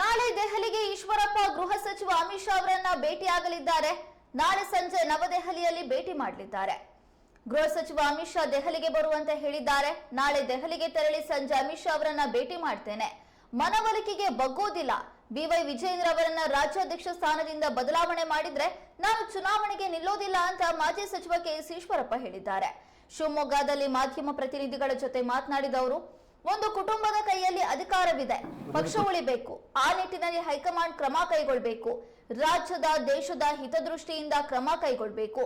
ನಾಳೆ ದೆಹಲಿಗೆ ಈಶ್ವರಪ್ಪ ಗೃಹ ಸಚಿವ ಅಮಿತ್ ಶಾ ಅವರನ್ನ ಭೇಟಿಯಾಗಲಿದ್ದಾರೆ. ನಾಳೆ ಸಂಜೆ ನವದೆಹಲಿಯಲ್ಲಿ ಭೇಟಿ ಮಾಡಲಿದ್ದಾರೆ. ಗೃಹ ಸಚಿವ ಅಮಿತ್ ಶಾ ದೆಹಲಿಗೆ ಬರುವಂತೆ ಹೇಳಿದ್ದಾರೆ. ನಾಳೆ ದೆಹಲಿಗೆ ತೆರಳಿ ಸಂಜೆ ಅಮಿತ್ ಶಾ ಅವರನ್ನ ಭೇಟಿ ಮಾಡ್ತೇನೆ. ಮನವೊಲಿಕೆಗೆ ಬಗ್ಗೋದಿಲ್ಲ ಬಿವೈ ವಿಜಯೇಂದ್ರ ಅವರನ್ನ ರಾಜ್ಯಾಧ್ಯಕ್ಷ ಸ್ಥಾನದಿಂದ ಬದಲಾವಣೆ ಮಾಡಿದ್ರೆ ನಾನು ಚುನಾವಣೆಗೆ ನಿಲ್ಲೋದಿಲ್ಲ ಅಂತ ಮಾಜಿ ಸಚಿವ ಕೆಎಸ್ ಈಶ್ವರಪ್ಪ ಹೇಳಿದ್ದಾರೆ. ಶಿವಮೊಗ್ಗದಲ್ಲಿ ಮಾಧ್ಯಮ ಪ್ರತಿನಿಧಿಗಳ ಜೊತೆ ಮಾತನಾಡಿದ ಅವರು ಒಂದು ಕುಟುಂಬದ ಕೈಯಲ್ಲಿ ಅಧಿಕಾರವಿದೆ. ಪಕ್ಷ ಉಳಿಬೇಕು. ಆ ನಿಟ್ಟಿನಲ್ಲಿ ಹೈಕಮಾಂಡ್ ಕ್ರಮ ಕೈಗೊಳ್ಳಬೇಕು ರಾಜ್ಯದ, ದೇಶದ ಹಿತದೃಷ್ಟಿಯಿಂದ ಕ್ರಮ ಕೈಗೊಳ್ಳಬೇಕು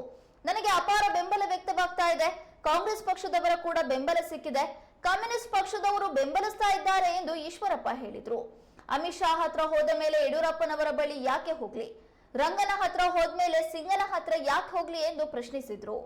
ನನಗೆ ಅಪಾರ ಬೆಂಬಲ ವ್ಯಕ್ತವಾಗ್ತಾ ಇದೆ. ಕಾಂಗ್ರೆಸ್ ಪಕ್ಷದವರ ಕೂಡ ಬೆಂಬಲ ಸಿಕ್ಕಿದೆ. ಕಮ್ಯುನಿಸ್ಟ್ ಪಕ್ಷದವರು ಬೆಂಬಲಿಸ್ತಾ ಇದ್ದಾರೆ ಎಂದು ಈಶ್ವರಪ್ಪ ಹೇಳಿದ್ರು. ಅಮಿತ್ ಶಾ ಹತ್ರ ಹೋದ ಮೇಲೆ ಯಡಿಯೂರಪ್ಪನವರ ಬಳಿ ಯಾಕೆ ಹೋಗ್ಲಿ? ರಂಗನ ಹತ್ರ ಹೋದ್ಮೇಲೆ ಸಿಂಗನ ಹತ್ರ ಯಾಕೆ ಹೋಗ್ಲಿ ಎಂದು ಪ್ರಶ್ನಿಸಿದ್ರು.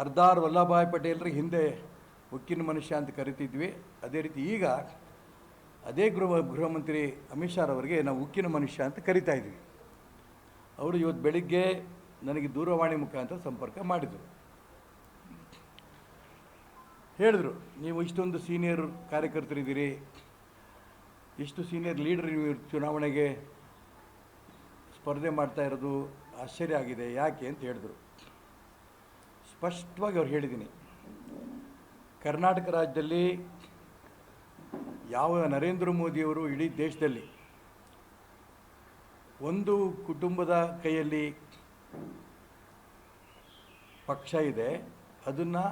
ಸರ್ದಾರ್ ವಲ್ಲಭಭಾಯ್ ಪಟೇಲ್ರಿಗೆ ಹಿಂದೆ ಉಕ್ಕಿನ ಮನುಷ್ಯ ಅಂತ ಕರಿತಿದ್ವಿ. ಅದೇ ರೀತಿ ಈಗ ಅದೇ ಗೃಹ ಗೃಹ ಮಂತ್ರಿ ಅಮಿತ್ ಶಾ ಅವರಿಗೆ ನಾವು ಉಕ್ಕಿನ ಮನುಷ್ಯ ಅಂತ ಕರಿತಾ ಇದ್ವಿ. ಅವರು ಇವತ್ತು ಬೆಳಿಗ್ಗೆ ನನಗೆ ದೂರವಾಣಿ ಮುಖಾಂತರ ಸಂಪರ್ಕ ಮಾಡಿದರು. ಹೇಳಿದ್ರು, ನೀವು ಇಷ್ಟೊಂದು ಸೀನಿಯರ್ ಕಾರ್ಯಕರ್ತರಿದ್ದೀರಿ, ಇಷ್ಟು ಸೀನಿಯರ್ ಲೀಡರ್ ನೀವು ಚುನಾವಣೆಗೆ ಸ್ಪರ್ಧೆ ಮಾಡ್ತಾ ಇರೋದು ಆಶ್ಚರ್ಯ ಆಗಿದೆ. ಯಾಕೆ ಅಂತ ಹೇಳಿದ್ರು. ಸ್ಪಷ್ಟವಾಗಿ ಅವ್ರು ಹೇಳಿದ್ದೀನಿ. ಕರ್ನಾಟಕ ರಾಜ್ಯದಲ್ಲಿ ಯಾವ ನರೇಂದ್ರ ಮೋದಿಯವರು ಇಡೀ ದೇಶದಲ್ಲಿ ಒಂದು ಕುಟುಂಬದ ಕೈಯಲ್ಲಿ ಪಕ್ಷ ಇದೆ, ಅದನ್ನು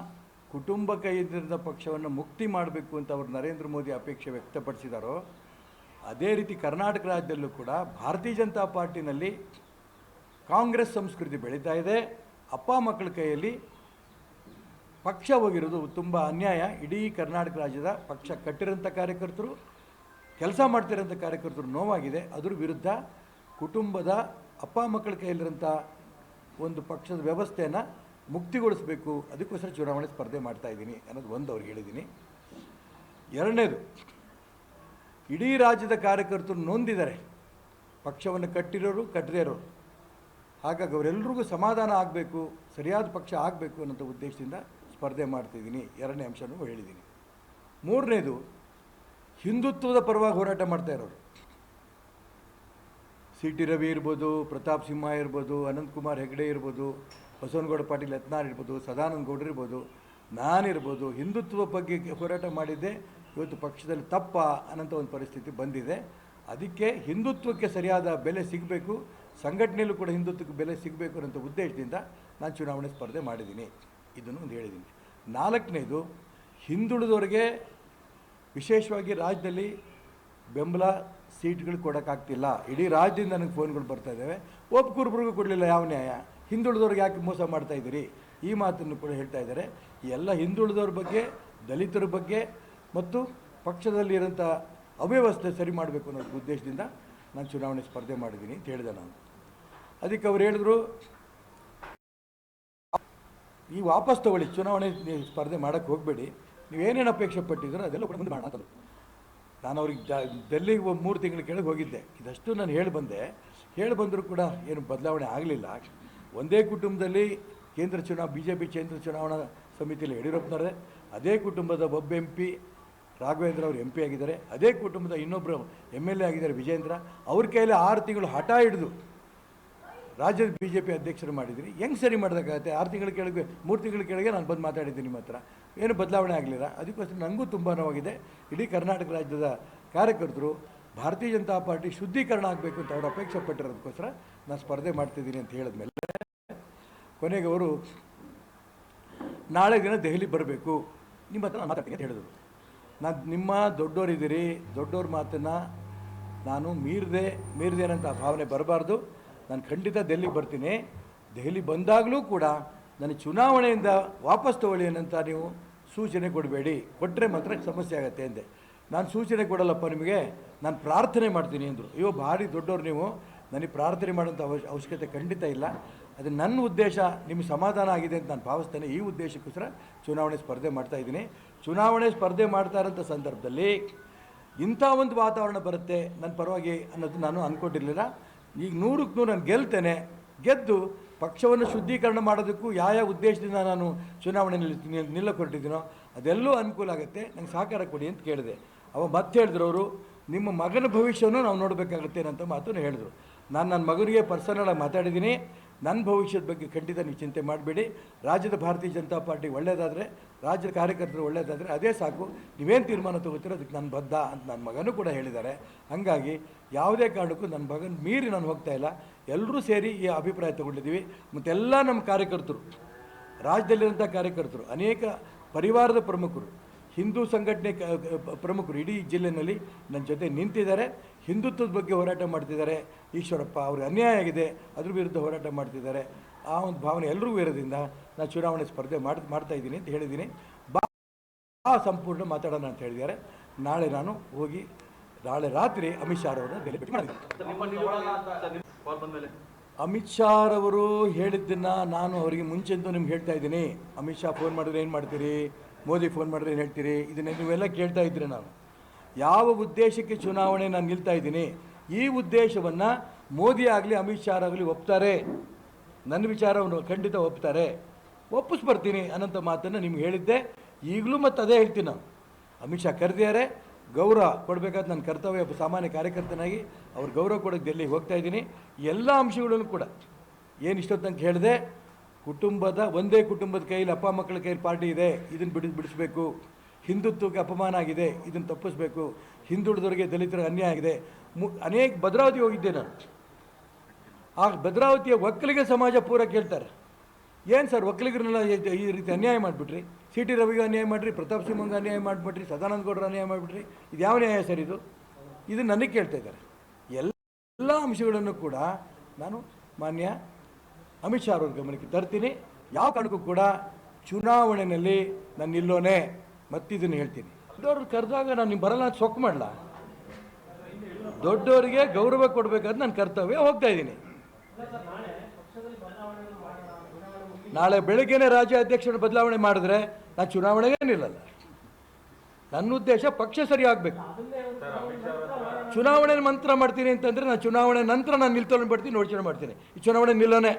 ಕುಟುಂಬ ಕೈಯಲ್ಲಿದ್ದ ಪಕ್ಷವನ್ನು ಮುಕ್ತಿ ಮಾಡಬೇಕು ಅಂತ ಅವರು ನರೇಂದ್ರ ಮೋದಿ ಅಪೇಕ್ಷೆ ವ್ಯಕ್ತಪಡಿಸಿದಾರೋ, ಅದೇ ರೀತಿ ಕರ್ನಾಟಕ ರಾಜ್ಯದಲ್ಲೂ ಕೂಡ ಭಾರತೀಯ ಜನತಾ ಪಾರ್ಟಿನಲ್ಲಿ ಕಾಂಗ್ರೆಸ್ ಸಂಸ್ಕೃತಿ ಬೆಳೀತಾ ಇದೆ, ಅಪ್ಪ ಮಕ್ಕಳ ಕೈಯಲ್ಲಿ ಪಕ್ಷ ಹೋಗಿರೋದು ತುಂಬ ಅನ್ಯಾಯ. ಇಡೀ ಕರ್ನಾಟಕ ರಾಜ್ಯದ ಪಕ್ಷ ಕಟ್ಟಿರೋಂಥ ಕಾರ್ಯಕರ್ತರು, ಕೆಲಸ ಮಾಡ್ತಿರೋಂಥ ಕಾರ್ಯಕರ್ತರು ನೋವಾಗಿದೆ. ಅದ್ರ ವಿರುದ್ಧ ಕುಟುಂಬದ ಅಪ್ಪ ಮಕ್ಕಳ ಕೈಯಲ್ಲಿರೋಂಥ ಒಂದು ಪಕ್ಷದ ವ್ಯವಸ್ಥೆಯನ್ನು ಮುಕ್ತಿಗೊಳಿಸಬೇಕು. ಅದಕ್ಕೋಸ್ಕರ ಚುನಾವಣೆ ಸ್ಪರ್ಧೆ ಮಾಡ್ತಾ ಇದ್ದೀನಿ ಅನ್ನೋದು ಒಂದು ಅವ್ರಿಗೆ ಹೇಳಿದ್ದೀನಿ. ಎರಡನೇದು, ಇಡೀ ರಾಜ್ಯದ ಕಾರ್ಯಕರ್ತರು ನೊಂದಿದ್ದಾರೆ. ಪಕ್ಷವನ್ನು ಕಟ್ಟಿರೋರು ಕಟ್ಟದೇ ಇರೋರು. ಹಾಗಾಗಿ ಅವರೆಲ್ಲರಿಗೂ ಸಮಾಧಾನ ಆಗಬೇಕು, ಸರಿಯಾದ ಪಕ್ಷ ಆಗಬೇಕು ಅನ್ನೋಂಥ ಉದ್ದೇಶದಿಂದ ಸ್ಪರ್ಧೆ ಮಾಡ್ತಿದ್ದೀನಿ, ಎರಡನೇ ಅಂಶನೂ ಹೇಳಿದ್ದೀನಿ. ಮೂರನೇದು, ಹಿಂದುತ್ವದ ಪರವಾಗಿ ಹೋರಾಟ ಮಾಡ್ತಾ ಇರೋರು. ಸಿ ಟಿ ರವಿ ಇರ್ಬೋದು, ಪ್ರತಾಪ್ ಸಿಂಹ ಇರ್ಬೋದು ಅನಂತಕುಮಾರ್ ಹೆಗ್ಡೆ ಇರ್ಬೋದು, ಬಸವನಗೌಡ ಪಾಟೀಲ್ ಯತ್ನಾಳ್ ಇರ್ಬೋದು, ಸದಾನಂದ ಗೌಡ್ರು ಇರ್ಬೋದು ನಾನಿರ್ಬೋದು ಹಿಂದುತ್ವ ಬಗ್ಗೆ ಹೋರಾಟ ಮಾಡಿದ್ದೆ, ಇವತ್ತು ಪಕ್ಷದಲ್ಲಿ ತಪ್ಪ ಅನ್ನೋಂಥ ಒಂದು ಪರಿಸ್ಥಿತಿ ಬಂದಿದೆ. ಅದಕ್ಕೆ ಹಿಂದುತ್ವಕ್ಕೆ ಸರಿಯಾದ ಬೆಲೆ ಸಿಗಬೇಕು, ಸಂಘಟನೆಯಲ್ಲೂ ಕೂಡ ಹಿಂದುತ್ವಕ್ಕೆ ಬೆಲೆ ಸಿಗಬೇಕು ಅನ್ನೋಂಥ ಉದ್ದೇಶದಿಂದ ನಾನು ಚುನಾವಣೆ ಸ್ಪರ್ಧೆ ಮಾಡಿದ್ದೀನಿ. ಇದನ್ನು ಒಂದು ಹೇಳಿದ್ದೀನಿ. ನಾಲ್ಕನೇದು, ಹಿಂದುಳಿದವರಿಗೆ ವಿಶೇಷವಾಗಿ ರಾಜ್ಯದಲ್ಲಿ ಬೆಂಬಲ ಸೀಟ್ಗಳು ಕೊಡೋಕ್ಕಾಗ್ತಿಲ್ಲ. ಇಡೀ ರಾಜ್ಯದಿಂದ ನನಗೆ ಫೋನ್ಗಳು ಬರ್ತಾ ಇದ್ದಾವೆ. ಒಬ್ಬೊಬ್ಬರಿಗೂ ಕೊಡಲಿಲ್ಲ ಯಾವ ನ್ಯಾಯ? ಹಿಂದುಳಿದವ್ರಿಗೆ ಯಾಕೆ ಮೋಸ ಮಾಡ್ತಾ ಇದ್ದೀರಿ? ಈ ಮಾತನ್ನು ಕೂಡ ಹೇಳ್ತಾ ಇದ್ದಾರೆ. ಎಲ್ಲ ಹಿಂದುಳಿದವ್ರ ಬಗ್ಗೆ, ದಲಿತರ ಬಗ್ಗೆ ಮತ್ತು ಪಕ್ಷದಲ್ಲಿರೋಂಥ ಅವ್ಯವಸ್ಥೆ ಸರಿ ಮಾಡಬೇಕು ಅನ್ನೋ ಉದ್ದೇಶದಿಂದ ನಾನು ಚುನಾವಣೆ ಸ್ಪರ್ಧೆ ಮಾಡಿದ್ದೀನಿ ಅಂತ ಹೇಳಿದೆ ನಾನು. ಅದಕ್ಕೆ ಅವ್ರು ಹೇಳಿದ್ರು ಈ ವಾಪಸ್ ತಗೊಳ್ಳಿ, ಚುನಾವಣೆ ನೀವು ಸ್ಪರ್ಧೆ ಮಾಡೋಕ್ಕೆ ಹೋಗಬೇಡಿ. ನೀವೇನೇನು ಅಪೇಕ್ಷೆ ಪಟ್ಟಿದ್ರು ಅದೆಲ್ಲ ಮುಂದೆ ಮಾಡೋದು ನಾನು ಅವ್ರಿಗೆ ಡೆಲ್ಲಿಗೆ ಒಂದು ಮೂರು ತಿಂಗಳು ಕೆಳಗೆ ಹೋಗಿದ್ದೆ. ಇದಷ್ಟು ನಾನು ಹೇಳಿ ಬಂದೆ. ಹೇಳಿ ಬಂದರೂ ಕೂಡ ಏನು ಬದಲಾವಣೆ ಆಗಲಿಲ್ಲ. ಒಂದೇ ಕುಟುಂಬದಲ್ಲಿ ಕೇಂದ್ರ ಚುನಾವ ಬಿ ಜೆ ಪಿ ಕೇಂದ್ರ ಚುನಾವಣಾ ಸಮಿತಿಯಲ್ಲಿ ಯಡಿಯೂರಪ್ಪನವರೇ, ಅದೇ ಕುಟುಂಬದ ಒಬ್ಬ ಎಂ ಪಿ ರಾಘವೇಂದ್ರ ಅವರು ಎಂ ಪಿ ಆಗಿದ್ದಾರೆ. ಅದೇ ಕುಟುಂಬದ ಇನ್ನೊಬ್ಬರು ಎಂ ಎಲ್ ಎ ಆಗಿದ್ದಾರೆ ವಿಜೇಂದ್ರ. ಅವ್ರ ಕೈಯಲ್ಲಿ ಆರು ತಿಂಗಳು ಹಠ ಹಿಡಿದು ರಾಜ್ಯದ ಬಿ ಜೆ ಪಿ ಅಧ್ಯಕ್ಷರು ಮಾಡಿದ್ರಿ. ಹೆಂಗೆ ಸರಿ ಮಾಡೋದಕ್ಕಾಗತ್ತೆ ಆರು ತಿಂಗಳ ಕೆಳಗೆ, ಮೂರು ತಿಂಗಳ ಕೆಳಗೆ ನಾನು ಬಂದು ಮಾತಾಡಿದ್ದೀನಿ ನಿಮ್ಮ ಹತ್ರ. ಏನು ಬದಲಾವಣೆ ಆಗಲಿಲ್ಲ. ಅದಕ್ಕೋಸ್ಕರ ನನಗೂ ತುಂಬ ನೋವಾಗಿದೆ. ಇಡೀ ಕರ್ನಾಟಕ ರಾಜ್ಯದ ಕಾರ್ಯಕರ್ತರು, ಭಾರತೀಯ ಜನತಾ ಪಾರ್ಟಿ ಶುದ್ಧೀಕರಣ ಆಗಬೇಕು ಅಂತ ಅವರು ಅಪೇಕ್ಷೆ ಪಟ್ಟಿರೋದಕ್ಕೋಸ್ಕರ ನಾನು ಸ್ಪರ್ಧೆ ಮಾಡ್ತಿದ್ದೀನಿ ಅಂತ ಹೇಳಿದ್ಮೇಲೆ, ಕೊನೆಗೆ ಅವರು, ನಾಳೆ ದಿನ ದೆಹಲಿ ಬರಬೇಕು. ನಿಮ್ಮ ಹತ್ರ ಮಾತಾಡ್ತೀನಿ ಅಂತ ಹೇಳಿದರು. ನಾನು ನಿಮ್ಮ ದೊಡ್ಡವರಿದ್ದೀರಿ ದೊಡ್ಡವ್ರ ಮಾತನ್ನು ನಾನು ಮೀರದೆ ಅನ್ನೋಂಥ ಭಾವನೆ ಬರಬಾರ್ದು. ನಾನು ಖಂಡಿತ ದೆಹಲಿಗೆ ಬರ್ತೀನಿ. ದೆಹಲಿ ಬಂದಾಗಲೂ ಕೂಡ ನನಗೆ ಚುನಾವಣೆಯಿಂದ ವಾಪಸ್ ತಗೊಳ್ಳಿ ಅನ್ನಂತ ನೀವು ಸೂಚನೆ ಕೊಡಬೇಡಿ. ಕೊಟ್ಟರೆ ಮಾತ್ರ ಸಮಸ್ಯೆ ಆಗುತ್ತೆ ಅಂದೆ. ನಾನು ಸೂಚನೆ ಕೊಡಲ್ಲಪ್ಪ ನಿಮಗೆ, ನಾನು ಪ್ರಾರ್ಥನೆ ಮಾಡ್ತೀನಿ ಅಂದರು. ಅಯ್ಯೋ, ಭಾರಿ ದೊಡ್ಡವ್ರು ನೀವು. ನನಗೆ ಪ್ರಾರ್ಥನೆ ಮಾಡೋಂಥ ಅವಶ್, ಅವಶ್ಯಕತೆ ಖಂಡಿತ ಇಲ್ಲ. ಅದು ನನ್ನ ಉದ್ದೇಶ ನಿಮ್ಮ ಸಮಾಧಾನ ಆಗಿದೆ ಅಂತ ನಾನು ಭಾವಿಸ್ತೇನೆ. ಈ ಉದ್ದೇಶಕ್ಕೋಸ್ಕರ ಚುನಾವಣೆ ಸ್ಪರ್ಧೆ ಮಾಡ್ತಾ ಇದ್ದೀನಿ. ಚುನಾವಣೆ ಸ್ಪರ್ಧೆ ಮಾಡ್ತಾ ಇರೋಂಥ ಸಂದರ್ಭದಲ್ಲಿ ಇಂಥ ಒಂದು ವಾತಾವರಣ ಬರುತ್ತೆ. ನನ್ನ ಪರವಾಗಿ ಅನ್ನೋದು ನಾನು ಅಂದ್ಕೊಂಡಿರಲಿಲ್ಲ ಈಗ ನೂರಕ್ಕೆ ನೂರು ನಾನು ಗೆಲ್ತೇನೆ, ಗೆದ್ದು ಪಕ್ಷವನ್ನು ಶುದ್ಧೀಕರಣ ಮಾಡೋದಕ್ಕೂ ಯಾವ ಯಾವ ಉದ್ದೇಶದಿಂದ ನಾನು ಚುನಾವಣೆ ನಿಲ್ಲ ನಿಲ್ಲಕೊಟ್ಟಿದ್ದೀನೋ ಅದೆಲ್ಲೂ ಅನುಕೂಲ ಆಗುತ್ತೆ. ನಂಗೆ ಸಹಕಾರ ಕೊಡಿ ಅಂತ ಕೇಳಿದೆ. ಅವ ಮತ್ತೆ ಹೇಳಿದ್ರು ಅವರು, ನಿಮ್ಮ ಮಗನ ಭವಿಷ್ಯವನ್ನು ನಾವು ನೋಡಬೇಕಾಗುತ್ತೆ ಅಂತ ಮಾತನ್ನು ಹೇಳಿದರು. ನಾನು ನನ್ನ ಮಗನಿಗೆ ಪರ್ಸನಲಾಗಿ ಮಾತಾಡಿದ್ದೀನಿ. ನನ್ನ ಭವಿಷ್ಯದ ಬಗ್ಗೆ ಖಂಡಿತ ನೀವು ಚಿಂತೆ ಮಾಡಬೇಡಿ. ರಾಜ್ಯದ ಭಾರತೀಯ ಜನತಾ ಪಾರ್ಟಿ ಒಳ್ಳೆಯದಾದರೆ ರಾಜ್ಯದ ಕಾರ್ಯಕರ್ತರು ಒಳ್ಳೆಯದಾದರೆ ಅದೇ ಸಾಕು. ನೀವೇನು ತೀರ್ಮಾನ ತಗೋತೀರೋ ಅದಕ್ಕೆ ನಾನು ಬದ್ಧ ಅಂತ ನನ್ನ ಮಗನೂ ಕೂಡ ಹೇಳಿದ್ದಾರೆ. ಹಾಗಾಗಿ ಯಾವುದೇ ಕಾರಣಕ್ಕೂ ನನ್ನ ಮಗನ ಮೀರಿ ನಾನು ಹೋಗ್ತಾ ಇಲ್ಲ. ಎಲ್ಲರೂ ಸೇರಿ ಈ ಅಭಿಪ್ರಾಯ ತಗೊಂಡಿದ್ದೀವಿ. ಮತ್ತೆಲ್ಲ ನಮ್ಮ ಕಾರ್ಯಕರ್ತರು, ರಾಜ್ಯದಲ್ಲಿರುವಂಥ ಕಾರ್ಯಕರ್ತರು, ಅನೇಕ ಪರಿವಾರದ ಪ್ರಮುಖರು, ಹಿಂದೂ ಸಂಘಟನೆ ಪ್ರಮುಖರು ಇಡೀ ಜಿಲ್ಲೆಯಲ್ಲಿ ನನ್ನ ಜೊತೆ ನಿಂತಿದ್ದಾರೆ. ಹಿಂದುತ್ವದ ಬಗ್ಗೆ ಹೋರಾಟ ಮಾಡ್ತಿದ್ದಾರೆ. ಈಶ್ವರಪ್ಪ, ಅವ್ರಿಗೆ ಅನ್ಯಾಯ ಆಗಿದೆ. ಅದ್ರ ವಿರುದ್ಧ ಹೋರಾಟ ಮಾಡ್ತಿದ್ದಾರೆ. ಆ ಒಂದು ಭಾವನೆ ಎಲ್ರಿಗೂ ಇರೋದ್ರಿಂದ ನಾನು ಚುನಾವಣೆ ಸ್ಪರ್ಧೆ ಮಾಡಿ, ಮಾಡ್ತಾ ಇದ್ದೀನಿ ಅಂತ ಹೇಳಿದ್ದೀನಿ. ಬಾ ಸಂಪೂರ್ಣ ಮಾತಾಡೋಣ ಅಂತ ಹೇಳಿದ್ದಾರೆ. ನಾಳೆ ನಾನು ಹೋಗಿ, ನಾಳೆ ರಾತ್ರಿ ಅಮಿತ್ ಶಾ ಅವರನ್ನು ಬೆಲೆ ಮಾಡಿದ್ದೀನಿ ಅಮಿತ್ ಶಾ ಅವರು ಹೇಳಿದ್ದನ್ನು ನಾನು ಅವರಿಗೆ ಮುಂಚೆಂದು ನಿಮ್ಗೆ ಹೇಳ್ತಾ ಇದ್ದೀನಿ. ಅಮಿತ್ ಶಾ ಫೋನ್ ಮಾಡಿದ್ರೆ ಏನು ಮಾಡ್ತೀರಿ? ಮೋದಿ ಫೋನ್ ಮಾಡಿದ್ರೆ ಏನು ಹೇಳ್ತೀರಿ? ಇದನ್ನ ನೀವೆಲ್ಲ ಕೇಳ್ತಾ ಇದ್ದೀರಿ ನಾನು. ಯಾವ ಉದ್ದೇಶಕ್ಕೆ ಚುನಾವಣೆ ನಾನು ನಿಲ್ತಾ ಇದ್ದೀನಿ? ಈ ಉದ್ದೇಶವನ್ನು ಮೋದಿ ಆಗಲಿ, ಅಮಿತ್ ಶಾ ಆಗಲಿ ಒಪ್ತಾರೆ. ನನ್ನ ವಿಚಾರವನ್ನು ಖಂಡಿತ ಒಪ್ತಾರೆ. ಒಪ್ಪಿಸ್ಬರ್ತೀನಿ ಅನ್ನೋಂಥ ಮಾತನ್ನು ನಿಮ್ಗೆ ಹೇಳಿದ್ದೆ. ಈಗಲೂ ಮತ್ತು ಅದೇ ಹೇಳ್ತೀನಿ ನಾನು. ಅಮಿತ್ ಶಾ ಕರೆದಿದ್ದಾರೆ. ಗೌರವ ಕೊಡಬೇಕಾದ ನನ್ನ ಕರ್ತವ್ಯ ಸಾಮಾನ್ಯ ಕಾರ್ಯಕರ್ತನಾಗಿ ಅವ್ರ ಗೌರವ ಕೊಡೋಕ್ಕೆ ಡೆಲ್ಲಿಗೆ ಹೋಗ್ತಾ ಇದ್ದೀನಿ? ಎಲ್ಲ ಅಂಶಗಳನ್ನು ಕೂಡ. ಏನು ಇಷ್ಟೊತ್ತು ಹೇಳಿದೆ, ಕುಟುಂಬದ, ಒಂದೇ ಕುಟುಂಬದ ಕೈಯಲ್ಲಿ ಅಪ್ಪ ಮಕ್ಕಳ ಕೈಯಲ್ಲಿ ಪಾರ್ಟಿ ಇದೆ. ಇದನ್ನು ಬಿಡಿ ಬಿಡಿಸ್ಬೇಕು. ಹಿಂದುತ್ವಕ್ಕೆ ಅಪಮಾನ ಆಗಿದೆ, ಇದನ್ನು ತಪ್ಪಿಸ್ಬೇಕು. ಹಿಂದುಳಿದವರಿಗೆ ದಲಿತರಿಗೆ ಅನ್ಯಾಯ ಆಗಿದೆ. ಮು, ಅನೇಕ ಭದ್ರಾವತಿ ಹೋಗಿದ್ದೆ ನಾನು. ಆ ಭದ್ರಾವತಿಯ ಒಕ್ಕಲಿಗೆ ಸಮಾಜ ಪೂರ ಕೇಳ್ತಾರೆ. ಏನು ಸರ್, ಒಕ್ಕಲಿಗರನ್ನೆಲ್ಲ ಈ- ರೀತಿ ಅನ್ಯಾಯ ಮಾಡಿಬಿಟ್ರಿ? ಸಿ ಟಿ ರವಿಗೆ ಅನ್ಯಾಯ ಮಾಡಿರಿ ಪ್ರತಾಪ್ ಸಿಂಹಂಗೆ ಅನ್ಯಾಯ ಮಾಡಿಬಿಟ್ರಿ, ಸದಾನಂದ ಗೌಡರು ಅನ್ಯಾಯ ಮಾಡಿಬಿಟ್ರಿ? ಇದು ಯಾವ ನ್ಯಾಯ ಸರ್ ಇದು? ಇದು ನನಗೆ ಕೇಳ್ತಾ ಇದ್ದಾರೆ. ಎಲ್ಲ ಅಂಶಗಳನ್ನು ಕೂಡ ನಾನು ಮಾನ್ಯ ಅಮಿತ್ ಶಾ ಅವ್ರ ಗಮನಕ್ಕೆ ತರ್ತೀನಿ. ಯಾವ ಕಾರಣಕ್ಕೂ ಕೂಡ ಚುನಾವಣೆಯಲ್ಲಿ ನಾನು ನಿಲ್ಲೋನೆ. ಮತ್ತಿದನ್ನು ಹೇಳ್ತೀನಿ. ದೊಡ್ಡವ್ರು ಕರೆದಾಗ ನಾನು ನೀವು ಬರಲ್ಲ ಅಂತ ಸೊಕ್ಕು ಮಾಡಲ? ದೊಡ್ಡವರಿಗೆ ಗೌರವ ಕೊಡಬೇಕಾದ್ರೆ ನಾನು ಕರ್ತವ್ಯ ಹೋಗ್ತಾ ಇದ್ದೀನಿ. ನಾಳೆ ಬೆಳಗ್ಗೆನೆ ರಾಜ್ಯ ಅಧ್ಯಕ್ಷರ ಬದಲಾವಣೆ ಮಾಡಿದ್ರೆ ನಾನು ಚುನಾವಣೆಗೆ ನಿಲ್ಲಲ್ಲ ನನ್ನ ಉದ್ದೇಶ ಪಕ್ಷ ಸರಿ ಆಗಬೇಕು ಚುನಾವಣೆ ಮಂತ್ರ ಮಾಡ್ತೀನಿ ಅಂತಂದ್ರೆ ನಾನು ಚುನಾವಣೆ ನಂತರ ನಾನು ನಿಲ್ತೊಂಡು ಬಿಡ್ತೀನಿ ಯೋಚನೆ ಮಾಡ್ತೀನಿ. ಈ ಚುನಾವಣೆ ನಿಲ್ಲನೆ.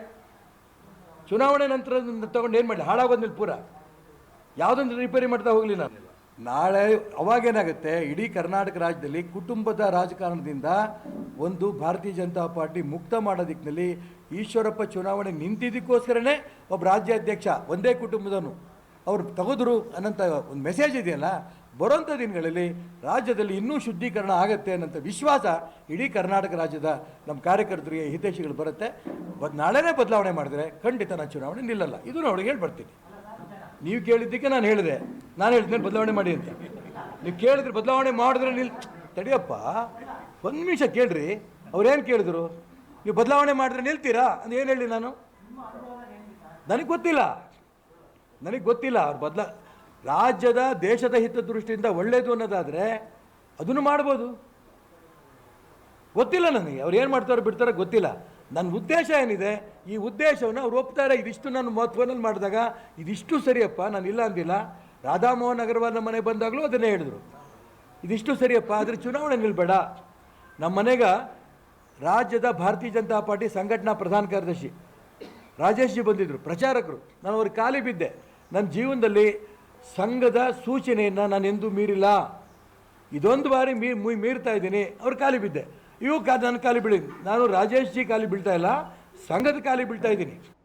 ಚುನಾವಣೆ ನಂತರ ತಗೊಂಡು ಏನು ಮಾಡಲಿ? ನಿಲ್ ಪೂರ. ಯಾವುದೊಂದು ರಿಪೇರಿ ಮಾಡ್ತಾ ಹೋಗಲಿ ನಾನು. ನಾಳೆ ಅವಾಗೇನಾಗುತ್ತೆ ಇಡೀ ಕರ್ನಾಟಕ ರಾಜ್ಯದಲ್ಲಿ ಕುಟುಂಬದ ರಾಜಕಾರಣದಿಂದ ಒಂದು ಭಾರತೀಯ ಜನತಾ ಪಾರ್ಟಿ ಮುಕ್ತ ಮಾಡೋ ದಿಕ್ಕಿನಲ್ಲಿ ಈಶ್ವರಪ್ಪ ಚುನಾವಣೆ ನಿಂತಿದ್ದಕ್ಕೋಸ್ಕರನೇ ಒಬ್ಬ ರಾಜ್ಯಾಧ್ಯಕ್ಷ, ಒಂದೇ ಕುಟುಂಬದವನು. ಅವ್ರು ತಗೋದ್ರು ಅನ್ನಂಥ ಒಂದು ಮೆಸೇಜ್ ಇದೆಯಲ್ಲ? ಬರೋಂಥ ದಿನಗಳಲ್ಲಿ ರಾಜ್ಯದಲ್ಲಿ ಇನ್ನೂ ಶುದ್ಧೀಕರಣ ಆಗುತ್ತೆ ಅನ್ನೋಂಥ ವಿಶ್ವಾಸ ಇಡೀ ಕರ್ನಾಟಕ ರಾಜ್ಯದ ನಮ್ಮ ಕಾರ್ಯಕರ್ತರಿಗೆ ಹಿತೈಷಿಗಳು ಬರುತ್ತೆ. ಬದ್ ನಾಳೆನೇ ಬದಲಾವಣೆ ಮಾಡಿದ್ರೆ ಖಂಡಿತ ನಾನು ಚುನಾವಣೆ ನಿಲ್ಲಲ್ಲ. ಇದು ನಾನು ಅವ್ರಿಗೆ ಹೇಳಿ ಬರ್ತೀನಿ ನೀವು ಕೇಳಿದ್ದಕ್ಕೆ ನಾನು ಹೇಳಿದೆ. ನಾನು ಹೇಳ್ತೇನೆ ಬದಲಾವಣೆ ಮಾಡಿ ಅಂತ. ನೀವು ಕೇಳಿದ್ರೆ ಬದಲಾವಣೆ ಮಾಡಿದ್ರೆ ನಿಲ್ ತಡಿಯಪ್ಪ, ಒಂದು ನಿಮಿಷ ಕೇಳ್ರಿ. ಅವ್ರೇನು ಕೇಳಿದ್ರು? ನೀವು ಬದಲಾವಣೆ ಮಾಡಿದ್ರೆ ನಿಲ್ತೀರಾ? ಅಂತ ಏನು ಹೇಳಿ ನಾನು? ನನಗೆ ಗೊತ್ತಿಲ್ಲ. ನನಗೆ ಗೊತ್ತಿಲ್ಲ. ಅವ್ರು ಬದಲ ರಾಜ್ಯದ ದೇಶದ ಹಿತದೃಷ್ಟಿಯಿಂದ ಒಳ್ಳೆಯದು ಅನ್ನೋದಾದರೆ ಅದನ್ನು ಮಾಡ್ಬೋದು. ಗೊತ್ತಿಲ್ಲ ನನಗೆ. ಅವ್ರು ಏನು ಮಾಡ್ತಾರೋ ಬಿಡ್ತಾರೋ ಗೊತ್ತಿಲ್ಲ. ನನ್ನ ಉದ್ದೇಶ ಏನಿದೆ, ಈ ಉದ್ದೇಶವನ್ನು ಅವ್ರು ಒಪ್ತಾರೆ, ಇದಿಷ್ಟು ನಾನು ಮಹತ್ವನಲ್ಲಿ ಮಾಡಿದಾಗ, ಇದಿಷ್ಟು ಸರಿಯಪ್ಪ, ನಾನು ಇಲ್ಲ ಅಂದಿಲ್ಲ. ರಾಧಾಮೋಹನ್ ಅಗರ್ವಾಲ್ ಮನೆಗೆ ಬಂದಾಗಲೂ ಅದನ್ನೇ ಹೇಳಿದ್ರು. ಇದಿಷ್ಟು ಸರಿಯಪ್ಪ, ಆದರೆ ಚುನಾವಣೆ ನಿಲ್ಬೇಡ. ನಮ್ಮ ಮನೆಗ ರಾಜ್ಯದ ಭಾರತೀಯ ಜನತಾ ಪಾರ್ಟಿ ಸಂಘಟನಾ ಪ್ರಧಾನ ಕಾರ್ಯದರ್ಶಿ ರಾಜೇಶ್ ಜಿ ಬಂದಿದ್ದರು ಪ್ರಚಾರಕರು. ನಾನು ಅವ್ರಿಗೆ ಖಾಲಿ ಬಿದ್ದೆ. ನನ್ನ ಜೀವನದಲ್ಲಿ ಸಂಘದ ಸೂಚನೆಯನ್ನು ನಾನು ಎಂದೂ ಮೀರಿಲ್ಲ. ಇದೊಂದು ಬಾರಿ ಮೀ- ಮೀರ್ತಾ ಇದ್ದೀನಿ. ಅವ್ರು ಖಾಲಿ ಬಿದ್ದೆ. ಇವು ನನ್ನ ಬೀಳಿ ನಾನು ರಾಜೇಶ್ ಜಿ ಖಾಲಿ ಬೀಳ್ತಾ ಇಲ್ಲ ಸಂಘದ ಖಾಲಿ ಬೀಳ್ತಾ ಇದ್ದೀನಿ.